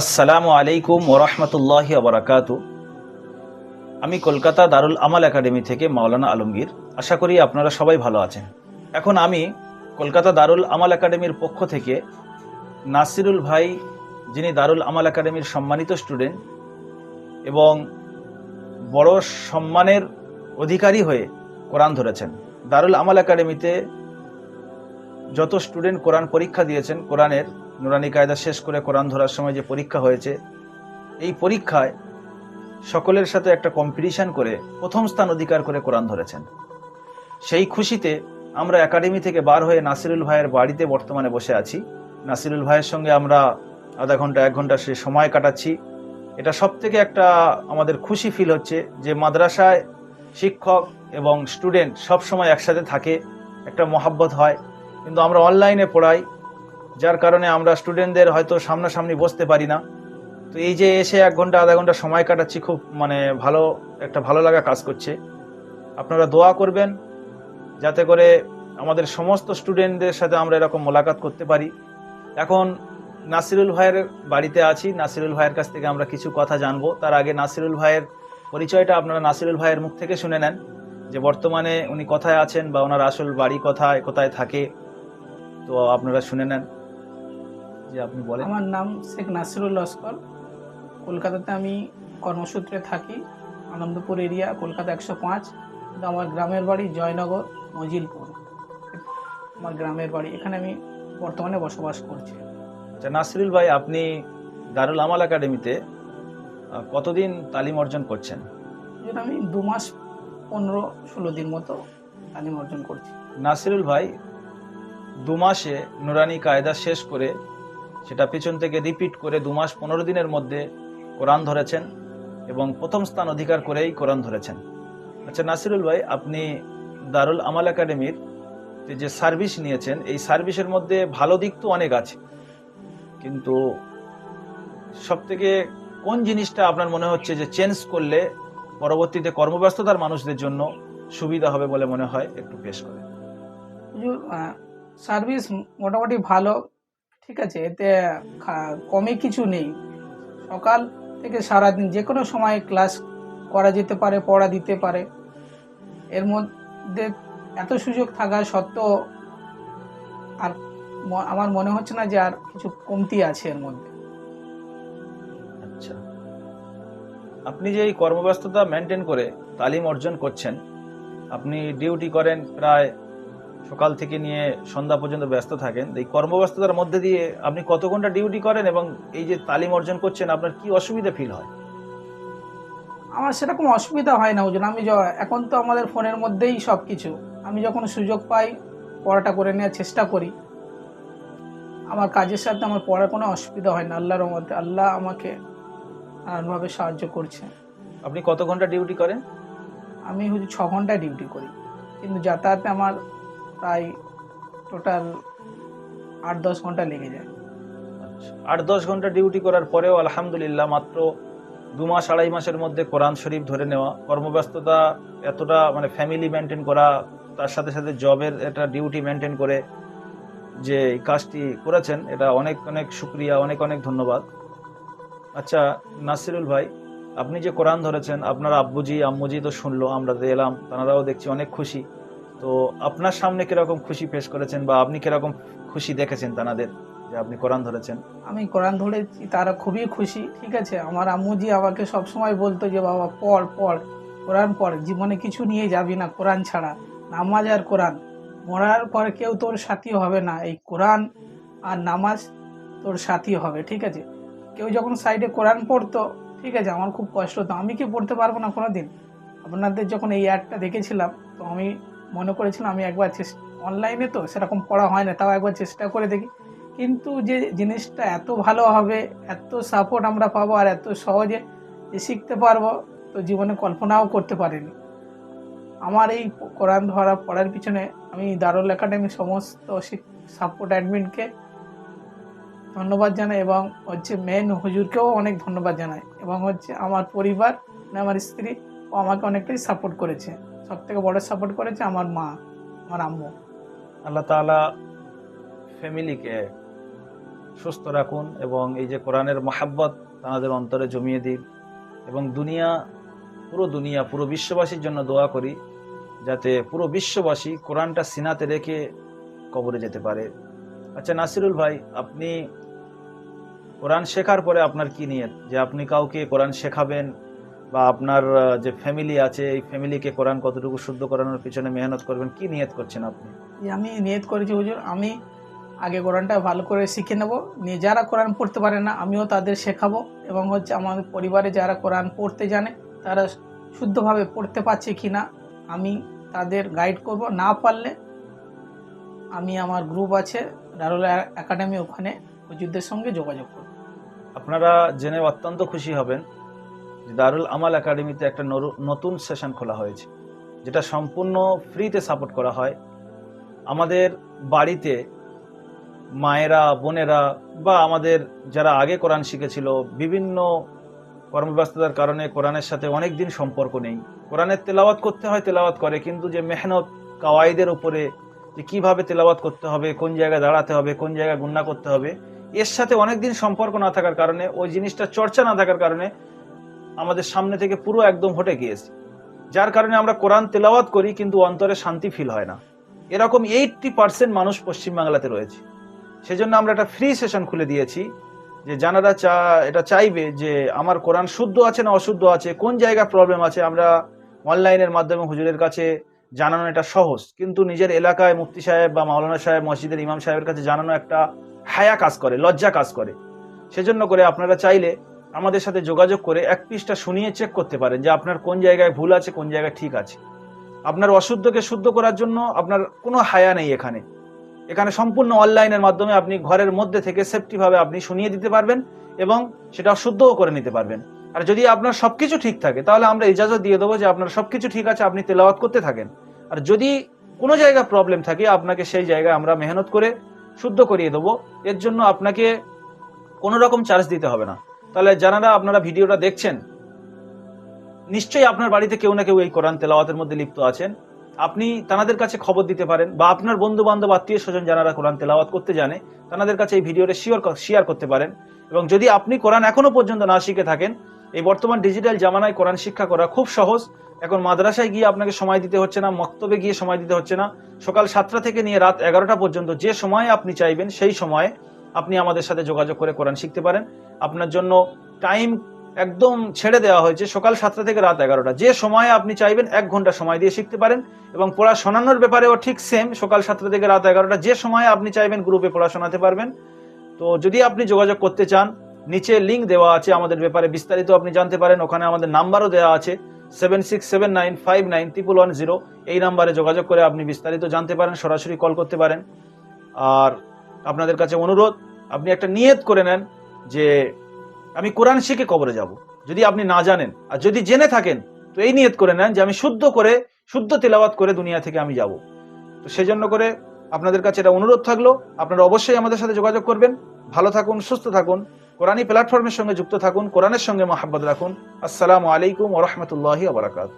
আসসালামু আলাইকুম ওরহমতুল্লাহ আবরাকাত আমি কলকাতা দারুল আমাল একাডেমি থেকে মাওলানা আলমগীর। আশা করি আপনারা সবাই ভালো আছেন। এখন আমি কলকাতা দারুল আমাল একাডেমির পক্ষ থেকে নাসিরুল ভাই, যিনি দারুল আমাল একাডেমির সম্মানিত স্টুডেন্ট এবং বড় সম্মানের অধিকারী হয়ে কোরআন ধরেছেন। দারুল আমাল একাডেমিতে যত স্টুডেন্ট কোরআন পরীক্ষা দিয়েছেন, কোরআনের নুরানি কায়দা শেষ করে কোরআন ধরার সময় যে পরীক্ষা হয়েছে, এই পরীক্ষায় সকলের সাথে একটা কম্পিটিশান করে প্রথম স্থান অধিকার করে কোরআন ধরেছেন। সেই খুশিতে আমরা একাডেমি থেকে বার হয়ে নাসিরুল ভাইয়ের বাড়িতে বর্তমানে বসে আছি। নাসিরুল ভাইয়ের সঙ্গে আমরা আধা ঘণ্টা, এক ঘণ্টা সে সময় কাটাচ্ছি। এটা সব থেকে একটা আমাদের খুশি ফিল হচ্ছে যে মাদ্রাসায় শিক্ষক এবং স্টুডেন্ট সব সময় একসাথে থাকে, একটা মহাব্বত হয়। কিন্তু আমরা অনলাইনে পড়াই যার কারণে আমরা স্টুডেন্টদের হয়তো সামনাসামনি বসতে পারি না। তো এই যে এসে এক ঘণ্টা, আধা ঘণ্টা সময় কাটাচ্ছি, খুব মানে ভালো, একটা ভালো লাগা কাজ করছে। আপনারা দোয়া করবেন, যাতে করে আমাদের সমস্ত স্টুডেন্টদের সাথে আমরা এরকম মোলাকাত করতে পারি। এখন নাসিরুল ভাইয়ের বাড়িতে আছি। নাসিরুল ভাইয়ের কাছ থেকে আমরা কিছু কথা জানব। তার আগে নাসিরুল ভাইয়ের পরিচয়টা আপনারা নাসিরুল ভাইয়ের মুখ থেকে শুনে নেন, যে বর্তমানে উনি কোথায় আছেন বা ওনার আসল বাড়ি কোথায় কোথায় থাকে, তো আপনারা শুনে নেন। যে আপনি বলেন। আমার নাম শেখ নাসিরুল লস্কর। কলকাতাতে আমি কর্মসূত্রে থাকি আনন্দপুর এরিয়া কলকাতা একশো পাঁচ। আমার গ্রামের বাড়ি জয়নগর মজিলপুর। আমার গ্রামের বাড়ি। এখানে আমি বর্তমানে বসবাস করছি। আচ্ছা নাসিরুল ভাই আপনি দারুল আমাল একাডেমিতে কতদিন তালিম অর্জন করছেন? আমি দু মাস পনেরো ষোলো দিন মতো তালিম অর্জন করছি। নাসিরুল ভাই দু মাসে নুরানি কায়দা শেষ করে সেটা পেছন থেকে রিপিট করে দু মাস পনেরো দিনের মধ্যে কোরআন ধরেছেন এবং প্রথম স্থান অধিকার করেই কোরআন ধরেছেন। আচ্ছা নাসিরুল ভাই, আপনি দারুল আমাল একাডেমির যে- সার্ভিস নিয়েছেন, এই সার্ভিসের মধ্যে ভালো দিক তো অনেক আছে। কিন্তু সব থেকে কোন জিনিসটা আপনার মনে হচ্ছে যে চেঞ্জ করলে পরবর্তীতে কর্মব্যস্ততার মানুষদের জন্য সুবিধা হবে বলে মনে হয়? একটু পেশ করে সার্ভিস মোটামুটি ভালো ঠিক আছে, এতে কমে কিছু নেই। সকাল থেকে সারাদিন যে কোনো সময় ক্লাস করা যেতে পারে, পড়া দিতে পারে। এর মধ্যে এত সুযোগ থাকা সত্ত্বেও আর আমার মনে হচ্ছে না যে আর কিছু কমতি আছে এর মধ্যে। আচ্ছা। আপনি যে এই কর্মব্যস্ততা মেনটেন করে তালিম অর্জন করছেন, আপনি ডিউটি করেন প্রায় সকাল থেকে নিয়ে সন্ধ্যা পর্যন্ত ব্যস্ত থাকেন এই কর্মব্যস্ততার মধ্যে দিয়ে আপনি কত ঘণ্টা ডিউটি করেন এবং এই যে তালিম অর্জন করছেন আপনার কি অসুবিধা ফিল হয়? আমার সেরকম অসুবিধা হয় না ওজন আমি এখন তো আমাদের ফোনের মধ্যেই সব কিছু আমি যখন সুযোগ পাই পড়াটা করে নেওয়ার চেষ্টা করি। আমার কাজের সাথে আমার পড়ার কোনো অসুবিধা হয় না। আল্লাহর মধ্যে আল্লাহ আমাকে নানানভাবে সাহায্য করছে আপনি কত ঘণ্টা ডিউটি করেন? আমি হচ্ছে ছ ঘণ্টা ডিউটি করি। কিন্তু যাতায়াতে আমার প্রায় টোটাল আট দশ ঘণ্টা লেগে যায়। আট দশ ঘণ্টা ডিউটি করার পরেও আলহামদুলিল্লাহ মাত্র দু মাস আড়াই মাসের মধ্যে কোরআন শরীফ ধরে নেওয়া। কর্মব্যস্ততা এতটা মানে ফ্যামিলি মেনটেন করা, তার সাথে সাথে জবের একটা ডিউটি মেনটেন করে যে কাজটি করেছেন, এটা অনেক অনেক শুক্রিয়া, অনেক অনেক ধন্যবাদ। আচ্ছা নাসিরুল ভাই, আপনি যে কোরআন ধরেছেন, আপনার আব্বুজি, আম্মুজি তো শুনলো, আমরা এলাম, তারাও দেখছি, অনেক খুশি। তো আপনার সামনে কীরকম খুশি পেশ করেছেন বা আপনি কীরকম খুশি দেখেছেন তানাদের যে আপনি কোরআন ধরেছেন? আমি কোরআন ধরেছি, তারা খুবই খুশি, ঠিক আছে? আমার আম্মুজি আমাকে সবসময় বলতো যে, বাবা, পড় পড়, কোরআন পড়, জীবনে কিছু নিয়ে যাবি না, কোরআন ছাড়া। নামাজ আর কোরআন। মরার পর কেউ তোর সাথী হবে না। এই কোরআন আর নামাজ তোর সাথী হবে, ঠিক আছে? কেউ যখন সাইডে কোরআন পড়তো, ঠিক আছে? আমার খুব কষ্ট হতো। আমি কি পড়তে পারব না কোনো দিন আপনাদের যখন এই অ্যাডটা দেখেছিলাম, তো আমি মনে করেছিলাম আমি একবার চেষ্টা অনলাইনে তো সেরকম পড়া হয় না, তাও একবার চেষ্টা করে দেখি। কিন্তু যে জিনিসটা এত ভালো হবে, এত সাপোর্ট আমরা পাবো আর এত সহজে শিখতে পারব, তো জীবনে কল্পনাও করতে পারিনি। আমার এই কোরআন ধরা পড়ার পিছনে আমি দারুল একাডেমি সমস্ত সাপোর্ট অ্যাডমিনকে ধন্যবাদ জানাই এবং হচ্ছে মেন হুজুরকেও অনেক ধন্যবাদ জানাই এবং হচ্ছে আমার পরিবার মানে আমার স্ত্রী ও আমাকে অনেকটাই সাপোর্ট করেছে। সব থেকে বড় সাপোর্ট করেছে আমার মা, আমার আম্মু। আল্লাহ তাআলা ফ্যামিলিকে সুস্থ রাখুন এবং এই যে কোরআনের মহাব্বত তাদের অন্তরে জমিয়ে দিন এবং দুনিয়া, পুরো দুনিয়া, পুরো বিশ্ববাসীর জন্য দোয়া করি যাতে পুরো বিশ্ববাসী কোরআনটা সিনাতে রেখে কবরে যেতে পারে। আচ্ছা নাসিরুল ভাই, আপনি কোরআন শেখার পরে আপনার কি নিয়ত? যে আপনি কাউকে কোরআন শেখাবেন বা আপনার যে ফ্যামিলি আছে এই ফ্যামিলিকে কোরআন কতটুকু শুদ্ধ করানোর পিছনে মেহনত করবেন কি নিয়ত করছেন আপনি? আমি নিয়ত করেছি হুজুর আমি আগে কোরআনটা ভালো করে শিখে নেব। নিয়ে যারা কোরআন পড়তে পারে না আমিও তাদের শেখাবো এবং হচ্ছে আমাদের পরিবারে যারা কোরআন পড়তে জানে তারা শুদ্ধভাবে পড়তে পারছে কি না আমি তাদের গাইড করব। না পারলে আমি আমার গ্রুপ আছে দারুল একাডেমি ওখানে হুজুরদের সঙ্গে যোগাযোগ করব। আপনারা জেনে অত্যন্ত খুশি হবেন যে দারুল আমাল একাডেমিতে একটা নতুন সেশন খোলা হয়েছে, যেটা সম্পূর্ণ ফ্রিতে সাপোর্ট করা হয়। আমাদের বাড়িতে মায়েরা, বোনেরা বা আমাদের যারা আগে কোরআন শিখেছিল, বিভিন্ন কর্মব্যস্ততার কারণে কোরআনের সাথে অনেক দিন সম্পর্ক নেই। কোরআনের তেলাওয়াত করতে হয়, তেলাওয়াত করে, কিন্তু যে মেহনত কাওয়াইদের উপরে, যে কীভাবে তেলাওয়াত করতে হবে, কোন জায়গায় দাঁড়াতে হবে, কোন জায়গায় গুন্না করতে হবে, এর সাথে অনেক দিন সম্পর্ক না থাকার কারণে, ওই জিনিসটা চর্চা না থাকার কারণে আমাদের সামনে থেকে পুরো একদম হটে গিয়েছে। যার কারণে আমরা কোরআন তেলাওয়াত করি, কিন্তু অন্তরে শান্তি ফিল হয় না। এরকম এইটটি পার্সেন্ট মানুষ পশ্চিমবাংলাতে রয়েছে। সেজন্য আমরা একটা ফ্রি সেশন খুলে দিয়েছি যে জানারা চা, এটা চাইবে যে আমার কোরআন শুদ্ধ আছে না অশুদ্ধ আছে, কোন জায়গায় প্রবলেম আছে, আমরা অনলাইনের মাধ্যমে হুজুরের কাছে জানানো এটা সহজ। কিন্তু নিজের এলাকায় মুফতি সাহেব বা মাওলানা সাহেব, মসজিদের ইমাম সাহেবের কাছে জানানো একটা হায়া কাজ করে, লজ্জা কাজ করে। সেজন্য করে আপনারা চাইলে আমাদের সাথে যোগাযোগ করে এক পিসটা শুনিয়ে চেক করতে পারেন যে আপনার কোন জায়গায় ভুল আছে, কোন জায়গায় ঠিক আছে। আপনার অশুদ্ধকে শুদ্ধ করার জন্য আপনার কোনো হায়া নেই এখানে। এখানে সম্পূর্ণ অনলাইনের মাধ্যমে আপনি ঘরের মধ্যে থেকে সেফটিভাবে আপনি শুনিয়ে দিতে পারবেন এবং সেটা শুদ্ধও করে নিতে পারবেন। আর যদি আপনার সবকিছু ঠিক থাকে, তাহলে আমরা ইজাজত দিয়ে দেবো যে আপনার সবকিছু ঠিক আছে, আপনি তেলাওয়াত করতে থাকেন। আর যদি কোনো জায়গায় প্রবলেম থাকে, আপনাকে সেই জায়গায় আমরা মেহনত করে শুদ্ধ করিয়ে দেবো। এর জন্য আপনাকে কোনো রকম চার্জ দিতে হবে না। তাহলে যারা আপনারা ভিডিওটা দেখছেন, নিশ্চয়ই আপনার বাড়িতে কেউ না কেউ এই কোরআন তেলাওয়াতের মধ্যে লিপ্ত আছেন। আপনি তাদের কাছে খবর দিতে পারেন বা আপনার বন্ধু বান্ধব আত্মীয় স্বজন যারা কোরআন তেলাওয়াত করতে জানে, তাদের কাছে এই ভিডিওটা শিওর শেয়ার করতে পারেন। এবং যদি আপনি কোরআন এখনও পর্যন্ত না শিখে থাকেন, এই বর্তমান ডিজিটাল জামানায় কোরআন শিক্ষা করা খুব সহজ। এখন মাদ্রাসায় গিয়ে আপনাকে সময় দিতে হচ্ছে না, মক্তবে গিয়ে সময় দিতে হচ্ছে না। সকাল সাতটা থেকে নিয়ে রাত এগারোটা পর্যন্ত যে সময়ে আপনি চাইবেন, সেই সময়ে আপনি আমাদের সাথে যোগাযোগ করে কোরআন শিখতে পারেন। আপনার জন্য টাইম একদম ছেড়ে দেওয়া হয়েছে সকাল সাতটা থেকে রাত এগারোটা। যে সময়ে আপনি চাইবেন এক ঘণ্টা সময় দিয়ে শিখতে পারেন এবং পড়া শোনানোর ব্যাপারেও ঠিক সেম সকাল সাতটা থেকে রাত এগারোটা। যে সময়ে আপনি চাইবেন গ্রুপে পড়া শোনাতে পারবেন। তো যদি আপনি যোগাযোগ করতে চান, নিচে লিঙ্ক দেওয়া আছে আমাদের ব্যাপারে, বিস্তারিত আপনি জানতে পারেন। ওখানে আমাদের নাম্বারও দেওয়া আছে seven six seven nine five nine triple one zero এই নাম্বারে যোগাযোগ করে আপনি বিস্তারিত জানতে পারেন, সরাসরি কল করতে পারেন। আর আপনাদের কাছে অনুরোধ, আপনি একটা নিয়ত করে নেন যে আমি কোরআন শিখে কবরে যাব। যদি আপনি না জানেন, আর যদি জেনে থাকেন, তো এই নিয়ত করে নেন যে আমি শুদ্ধ করে, শুদ্ধ তেলাওয়াত করে দুনিয়া থেকে আমি যাব। তো সেজন্য করে আপনাদের কাছে এটা অনুরোধ থাকল। আপনারা অবশ্যই আমাদের সাথে যোগাযোগ করবেন। ভালো থাকুন, সুস্থ থাকুন কোরআনী প্ল্যাটফর্মের সঙ্গে যুক্ত থাকুন, কোরআনের সঙ্গে মহাব্বত রাখুন। আসসালামু আলাইকুম ওরহমতুল্লাহি আবরাকাত